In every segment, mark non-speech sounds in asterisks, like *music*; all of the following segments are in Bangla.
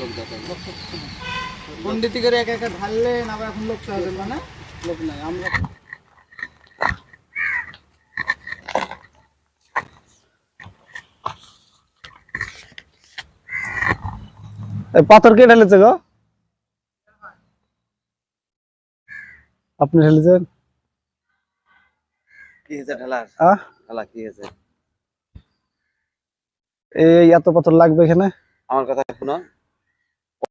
লোক তাহলে। পন্ডিতি করে একা একা ঢাললেন আবার এখন লোক সাহায্য না? লোক নাই আমরা পাথর কে ঢেলেছে গো? আপনি ঢেলেছেন? কি হয়েছে ঢালার ঢালা কি হয়েছে? এই এত পাথর লাগবে এখানে? আমার কথা শুনো।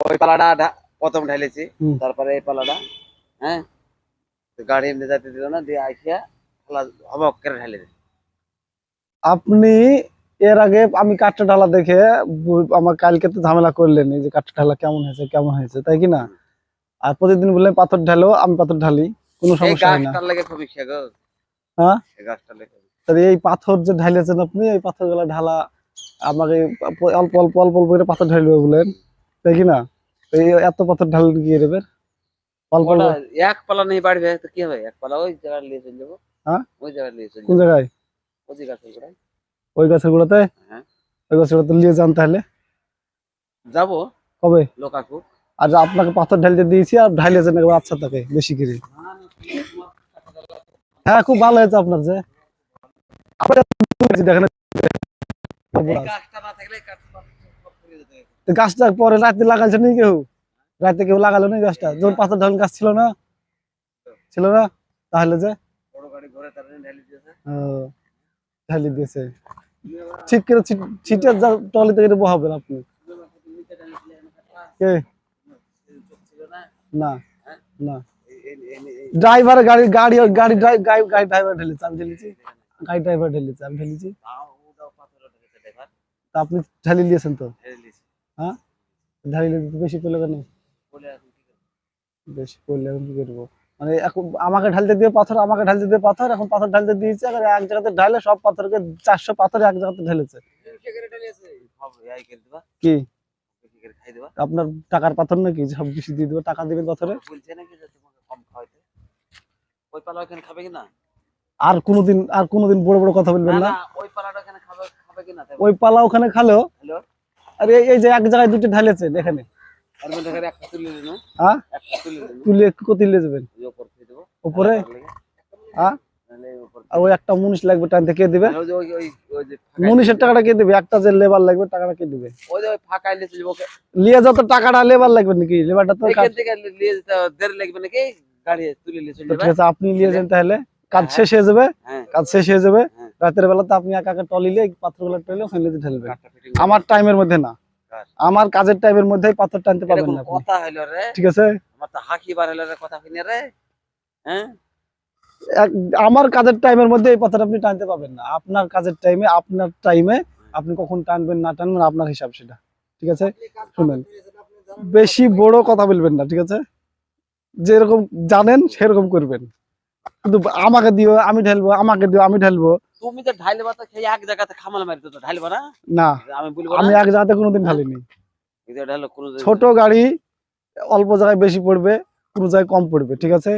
ওই পালাটা প্রথম ঢাইলেছি হুম। তারপরে এই পালাটা হ্যাঁ? গাড়ি এমনি যাতে দিল না দিয়ে আইসিয়া ঢালা হবক করে ঢালে আপনি এর আগে আমি কাঠটা ঢালা দেখে আমার কালকে তো ঝামেলা করলেন এই যে কাঠটা ঢালা কেমন হয়েছে কেমন হয়েছে তাই কি না? আর প্রতিদিন বললেন পাথর ঢালো আমি পাথর ঢালি কোনো সমস্যা হয় না। হ্যাঁ? এই তাহলে এই পাথর যে ঢালিয়েছেন আপনি এই পাথরগুলা ঢালা আমাকে অল্প অল্প অল্প অল্প করে পাথর ঢালবে বলেন তাই কি না? এই এত পাথর ঢাললেন কি দেবে। এক পালা নেই বাড়বে তো কি হবে? এক পালা ওই জায়গায় নিয়ে চলে যাব। হ্যাঁ? ওই জায়গায় নিয়ে চলে কোন জায়গায়? ওই গাছের গোড়ায়। ওই গাছের গুলোতে হ্যাঁ। ওই গাছের গুলোতে নিয়ে যান তাহলে। যাব। কবে? লোকাকু আর আপনাকে পাথর ঢালতে দিয়েছি আর একবার আচ্ছা তাকে বেশি করে। হ্যাঁ খুব ভালো হয়েছে আপনার যে। দেখেন তো গাছটা পরে রাতে লাগাইছে নি কেউ? রাতে কেউ লাগালো নি গাছটা? যখন পাথর ঢাল গাছ ছিল না? ছিল না? তাহলে যে? ঢালি দিয়েছে। ঠিক করে ছিট- টলিতে করে বহাবেন আপনি। না না। ড্রাইভার গাড়ি গাড়ি গাড়ি গাড়ি ড্রাইভার ঢেলেছে, আমি ঢেলেছি। গাড়ি ড্রাইভার ঢেলেছে, আমি ঢেলেছি। আপনি ঢালি দিয়েছেন তো? হ্যাঁ? ঢালিলে বেশি পেলে কেন? বলে এখন কি করব? বেশি পড়লে এখন কি করব? মানে এখন আমাকে ঢালতে দিয়ে পাথর আমাকে ঢালতে দিয়ে পাথর এখন পাথর ঢালতে দিয়েছে আর এক জায়গাতে ঢালে সব পাথরকে চারশো পাথর এক জায়গাতে ঢেলেছে। সব এই করে দিবা। কি? বেশি করে খাই দিবা? আপনার টাকার পাথর নাকি? সব বেশি দিয়ে দেবো টাকা দিবেন পাথরে? আর কোনোদিন আর কোনোদিন বড় বড় কথা বলবেন না ওই পালা ওখানে খালেও আর এই- যে এক জায়গায় দুটো ঢালেছে এখানে তুলে হ্যাঁ? নিয়ে যাবেন। উপর হ্যাঁ? আর ওই একটা মুনিশ লাগবে টানতে কে দিবে? মুনিশের টাকাটা কে দিবে? একটা যে লেবার লাগবে টাকাটা কে দিবে? যত টাকাটা লেবার লাগবে নাকি? লেবারটা তো আপনি নিয়ে যান তাহলে। কাজ হ্যাঁ। শেষ হয়ে যাবে। হ্যাঁ। কাজ শেষ হয়ে যাবে। হ্যাঁ। রাতের বেলা তো আপনি একা একা টলিলে পাথরগুলো টলে ওখানে দিয়ে ঢালবেন আমার টাইমের মধ্যে না। আমার কাজের টাইমের মধ্যেই পাথর টানতে পারবেন না কথা হইল রে। ঠিক আছে? আমার তো হাঁকি বার হইল রে কথা শুনে রে। হ্যাঁ? আমার কাজের টাইমের মধ্যে এই পাথর আপনি টানতে পারবেন না। আপনার কাজের টাইমে আপনার টাইমে আপনি কখন টানবেন না টানবেন আপনার হিসাব সেটা। ঠিক আছে? শুনেন। বেশি বড় কথা বলবেন না ঠিক আছে? যেরকম জানেন সেরকম করবেন। কিন্তু আমাকে দিও আমি ঢালবো আমাকে দিও আমি ঢালবো। তুমি তো ঢাইলে বা তো সেই এক জায়গাতে খামাল মারি তো ঢাইলবা না? না আমি বলব আমি এক জায়গাতে কোনোদিন ঢালিনি। ছোট গাড়ি অল্প জায়গায় বেশি পড়বে কোনো জায়গায় কম পড়বে ঠিক আছে?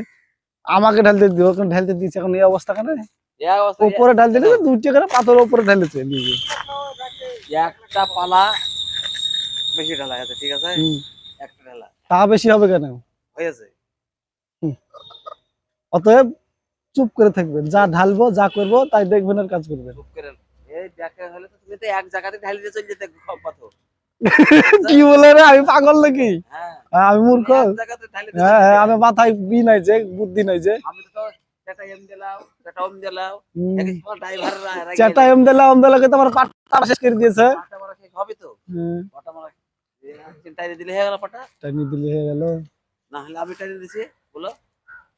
আমাকে ঢালতে দিও কারণ ঢালতে দিচ্ছে এখন এই অবস্থা কেন? উপরে ঢাল দিলে দুই টাকা পাথর উপরে ঢালেছে একটা পালা বেশি ঢালা আছে ঠিক আছে? একটা ঢালা। তা বেশি হবে কেন? হয়েছে। অতএব চুপ করে থাকবেন। যা ঢালবো যা করব তাই দেখবেন আর কাজ করবেন। *laughs* কি বলে রে আমি পাগল নাকি? হ্যাঁ। হ্যাঁ, আমি মূর্খ। দিয়ে হ্যাঁ হ্যাঁ আমি মাথায় বি নাই যে বুদ্ধি নাই যে। আমি সেটা এম দিলাও দিলাও চারটা এম দিলা তোমার পাটটা শেষ করে দিয়েছে। পাটা হবে তো? পাটা দিলে হয়ে গেল পাটা? টাইম দিলে হয়ে গেল। না হলে আমি টাইনে দিছি বলো।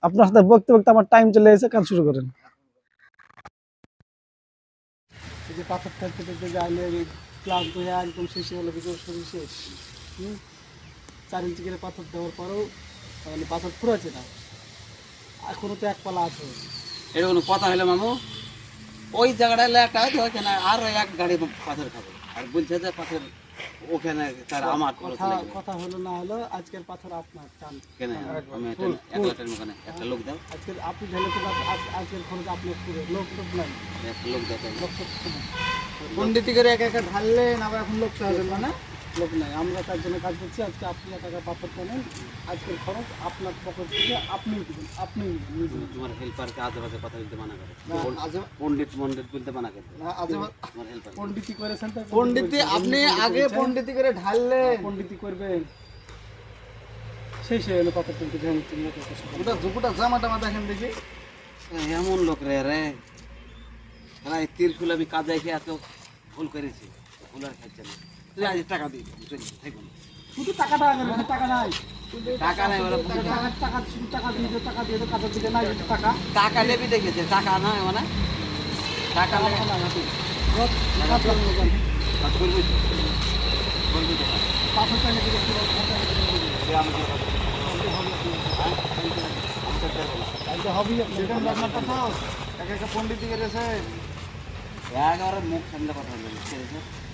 আপনার সাথে বকতে বকতে আমার টাইম চলে এসে কাজ শুরু করেন। যে পাথর থাকতে থাকতে যে আইলে ক্লান্ত হয়ে একদম শেষে হলো কিছু শরীর শেষ। হুম? চার ইঞ্চি করে পাথর দেওয়ার পরেও মানে পাথর ফুরাচ্ছে না। এখনও তো এক পালা আছে। এটা কোনো কথা হলো মামু? ওই জায়গাটা হলে একটা হয়তো ওখানে আর এক গাড়ি পাথর খাবে। আর বলছে যে পাথর ওখানে তার আমার কথা কথা হলো না হলো আজকের পাথর আপনার টান। কেন? আমি একলা ওখানে একটা লোক দাও আজকের আপনি ঢেলে তো আজকের খরচ আপনার পুরো লোক লোক নাই। একটা লোক দাও তাহলে। পন্ডিতি করে একা একা ঢাললেন আবার এখন লোক সাহায্য না? লোক নাই। আমরা তার জন্য কাজ করছি। আজকে আপনি টাকা পাথর টানেন আজকের খরচ আপনার পকেট থেকে আপনিই দিবেন। নিজে তোমার হেল্পারকে আজে বাজে কথা বলতে মানা করে। পণ্ডিত মন্ডিত বলতে মানা করে। তোমার হেল্পার পণ্ডিতি করেছেন তো পণ্ডিতি আপনি আগে পণ্ডিতি করে ঢাললে পণ্ডিতি করবেন। সেই সে হলো পাথর এত কষ্ট ওটা জুপুটা জামা টামা দেখেন দেখি। এমন লোক রে রে। এরা এই তীরফুল আমি কাজে খেয়ে এত ভুল করেছি। ভুল আর খাচ্ছে না। টাকা থাকুন শুধু আগে টাকা নাই। টাকা নাই ওরা টাকা টাকা শুধু টাকা দিয়ে টাকা দিয়ে কাজের দিকে নাই টাকা। টাকা নেবি দেখেছে টাকা না মানে। টাকা লেগে। টাকা না। একটা পণ্ডিতি করেছে একেবারে মুখ সামনে কথা আছে?